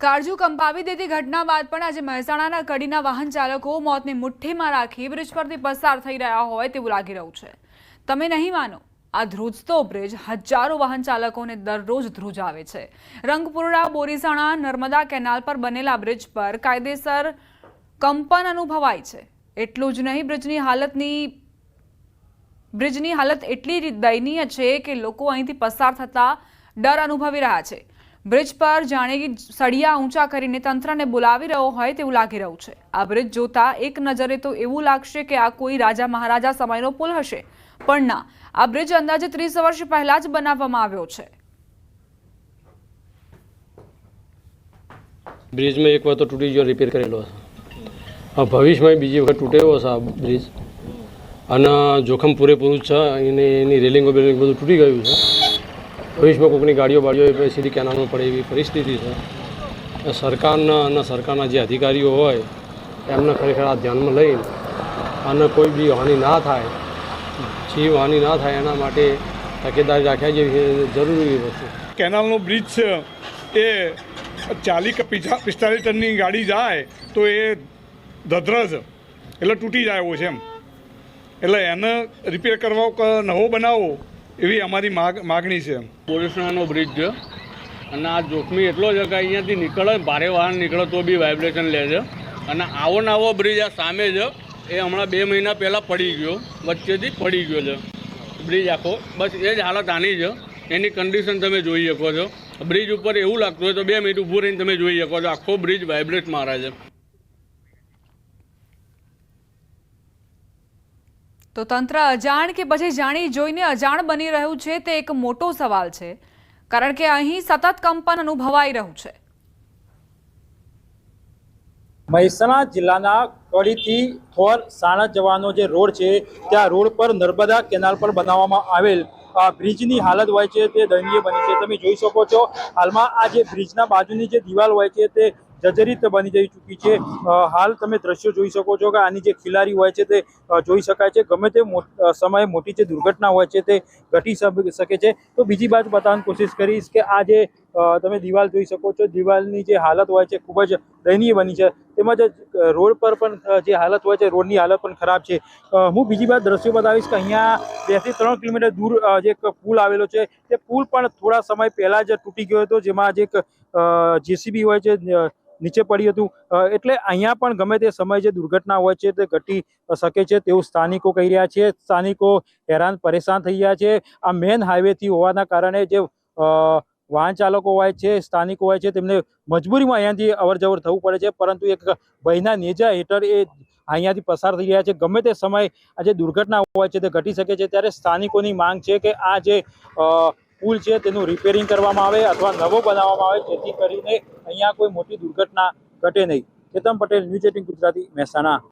કાળજુ કંપાવી દેતી ઘટના બાદ પણ આજે મહેસાણાના કડીના વાહન ચાલકો મોતને મુઠ્ઠીમાં રાખી બ્રિજ પરથી પસાર થઈ રહ્યા હોય તેવું લાગી રહ્યું છે. તમે નહીં માનો, આ ધ્રુજતો બ્રિજ હજારો વાહન ચાલકોને દરરોજ ધ્રુજાવે છે. રંગપુરડા બોરીસાણા, નર્મદા કેનાલ પર બનેલા બ્રિજ પર કાયદેસર કંપન અનુભવાય છે. એટલું જ નહીં, બ્રિજની હાલતની, બ્રિજની હાલત એટલી દયનીય છે કે લોકો અહીંથી પસાર થતા ડર અનુભવી રહ્યા છે. બ્રિજ પર જાણે સળિયા ઊંચા કરીને તંત્રને બોલાવી રહ્યો હોય તેવું લાગી રહ્યું છે. આ બ્રિજ જોતા એક નજરે તો એવું લાગશે કે આ કોઈ રાજા મહારાજા સમયનો પુલ હશે. પણ ના, આ બ્રિજ અંદાજે ત્રીસ વર્ષ પહેલા જ બનાવવામાં આવ્યો છે. બ્રિજમાં એક વાર તો તૂટી ગયો રિપેર કરેલો હવે ભવિષ્યમાં બીજી વખત તૂટેલો છે આ બ્રિજ. અને જોખમ પૂરેપૂરું છે એને એની રેલિંગો બેલિંગ બધું તૂટી ગયું છે. ભવિષ્યમાં કોઈકની ગાડીઓ બાડીઓ સીધી કેનાલમાં પડે એવી પરિસ્થિતિ છે. સરકારના અને સરકારના જે અધિકારીઓ હોય, એમને ખરેખર આ ધ્યાનમાં લઈને અને કોઈ બી હાનિ ના થાય જીવ હાનિ ના થાય એના માટે તકેદારી રાખ્યા જેવી જરૂરી વસ્તુ. કેનાલનો બ્રિજ છે, એ ચાલી કે પિસ્તાલીસ ટનની ગાડી જાય તો એ ધધરજ, એટલે તૂટી જાય એવો છે એમ. એટલે એને રિપેર કરવો નવો બનાવવો એવી અમારી માગ, માગણી છે. પોલીસનો બ્રિજ છે. અને આ જોખમી એટલો છે કે અહીંયાથી નીકળે, ભારે વાહન નીકળે તો બી વાઇબ્રેશન લે છે. અને આવો ને આવો બ્રિજ આ સામે છે, એ હમણાં બે મહિના પહેલાં પડી ગયો, વચ્ચેથી પડી ગયો છે. બ્રિજ આખો. બસ એ જ હાલત આની છે. એની કન્ડિશન તમે જોઈ શકો છો. બ્રિજ ઉપર એવું લાગતું હોય તો બે મિનિટ ઊભું રહીને તમે જોઈ શકો છો. આખો બ્રિજ વાઇબ્રેટ મારે છે. તો તંત્ર અજાણ કે પછી જાણી જોઈને અજાણ બની રહ્યું છે તે એક મોટો સવાલ છે, કારણ કે અહીં સતત કંપન અનુભવાઈ રહ્યું છે. મહેસાણા જિલ્લાના કડીથી થોર સાણા જવાનો જે રોડ છે, ત્યાં રોડ પર નર્મદા કેનાલ પર બનાવવામાં આવેલ બ્રિજની હાલત હોય છે તે દયનીય બની છે. તમે જોઈ શકો છો, હાલમાં આ જે બ્રિજના બાજુની જે દિવાલ હોય છે તે જર્જરિત બની જઈ ચૂકી છે. હાલ તમે દ્રશ્યો જોઈ શકો છો કે આની જે ખિલારી હોય છે તે જોઈ શકાય છે. ગમે તે સમયે મોટી જે દુર્ઘટના હોય છે તે ઘટી શકે છે. તો બીજી બાજુ બતાવવાની કોશિશ કરીશ કે આ જે તમે દિવાલ જોઈ શકો છો. દિવાલની જે હાલત હોય છે ખૂબ જ દયનીય બની છે. તેમજ રોડ પર પણ જે હાલત હોય છે, રોડની હાલત પણ ખરાબ છે. હું બીજી વાત દ્રશ્યો બતાવીશ કે અહીંયા બેથી ત્રણ કિલોમીટર દૂર જે પુલ આવેલો છે, તે પુલ પણ થોડા સમય પહેલાં જ તૂટી ગયો હતો, જેમાં જે એક જેસીબી હોય છે નીચે પડ્યું હતું. એટલે અહીંયા પણ ગમે તે સમયે જે દુર્ઘટના હોય છે, તે ઘટી શકે છે તેવું સ્થાનિકો કહી રહ્યા છે. સ્થાનિકો હેરાન પરેશાન થઈ રહ્યા છે. આ મેન હાઈવેથી હોવાના કારણે જે વાહન ચાલકો હોય છે, સ્થાનિકો હોય છે, તેમને મજબૂરીમાં અહીંયાથી અવર જવર થવું પડે છે, પરંતુ એક ભયના નેજા હેઠળ એ અહીંયાથી પસાર થઈ રહ્યા છે. ગમે તે સમય આ જે દુર્ઘટના હોય છે તે ઘટી શકે છે, ત્યારે સ્થાનિકોની માંગ છે કે આ જે પુલ છે તેનું રિપેરિંગ કરવામાં આવે અથવા નવો બનાવવામાં આવે, જેથી કરીને અહીંયા કોઈ મોટી દુર્ઘટના ઘટે નહીં. Ketan Patel, news eighteen Gujarati, Mehsana.